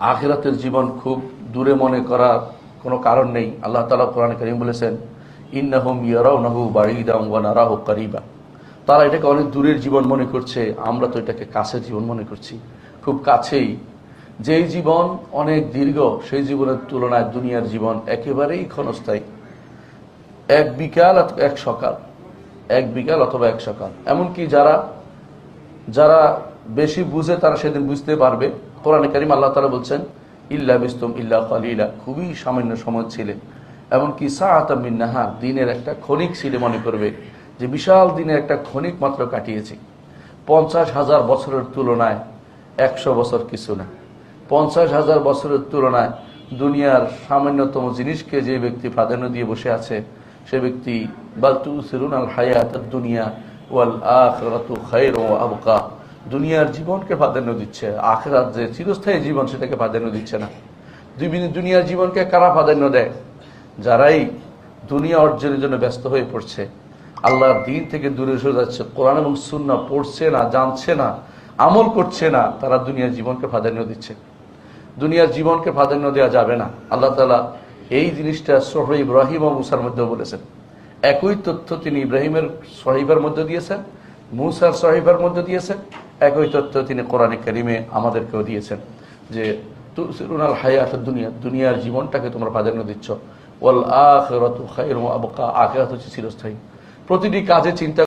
আখিরাতের জীবন খুব দূরে মনে করার কোনো কারণ নেই। আল্লাহ তালা কোরআন করিম বলেছেন, ইন্নাহুম ইয়ারাও নাহু বাড়িদাম ওয়া নারাহু কারিবা। তারা এটাকে অনেক দূরের জীবন মনে করছে, আমরা তো এটাকে কাছের জীবন মনে করছি। খুব কাছেই। যেই জীবন অনেক দীর্ঘ, সেই জীবনের তুলনায় দুনিয়ার জীবন একেবারেই ক্ষণস্থায়ী। এক বিকাল এক সকাল। এক বিকাল অথবা এক সকাল। এমনকি যারা যারা বেশি বুঝে তারা সেদিন বুঝতে পারবে। কোরআন করিম আল্লাহ তালা বলছেন, ইল্লা বিস্তুম ইল্লা খালিলা খুবই সামান্য সময় ছিলেন এমনকি সাহাতামিন্নাহা দিনের একটা ক্ষণিক ছিলে মনে করবে যে বিশাল দিনের একটা ক্ষণিক মাত্র কাটিয়েছি। পঞ্চাশ হাজার বছরের তুলনায় একশো বছর কিছু না। পঞ্চাশ হাজার বছরের তুলনায় দুনিয়ার সামান্যতম জিনিসকে যে ব্যক্তি প্রাধান্য দিয়ে বসে আছে, সে ব্যক্তি বালতু সিরুন আল হায়াত দুনিয়া ওয়াল আখরাতু খায়র ও আবকা। দুনিয়ার জীবনকে প্রাধান্য দিচ্ছে, আখরাত যে চিরস্থায়ী জীবন সেটাকে প্রাধান্য দিচ্ছে না। দুই- দুনিয়ার জীবনকে কারা প্রাধান্য দেয়? যারাই দুনিয়া অর্জনের জন্য ব্যস্ত হয়ে পড়ছে। আল্লাহর দিন থেকে দূরে সরে যাচ্ছে। কোরআন এবং সুন্না পড়ছে না, জানছে না, আমল করছে না, তারা দুনিয়ার জীবনকে প্রাধান্য দিচ্ছে। দুনিয়ার জীবনকে প্রাধান্য দেওয়া যাবে না। আল্লাহ তালা এই জিনিসটা সহ ইব্রাহিম ও মুসার মধ্যেও বলেছেন। একই তথ্য তিনি ইব্রাহিমের, সহিবার মধ্যে দিয়েছেন। মুসার সহিবার মধ্যে দিয়েছেন। একই তত্ত্ব তিনি কোরআনে করিমে আমাদেরকেও দিয়েছেন যে তুসিরুনাল হায়াত দুনিয়া, দুনিয়ার জীবনটাকে তোমরা প্রাধান্য দিচ্ছ। ওয়াল আখিরাতু খায়রু আবকা আখিরাত হচ্ছে চিরস্থায়ী। প্রতিটি কাজে চিন্তা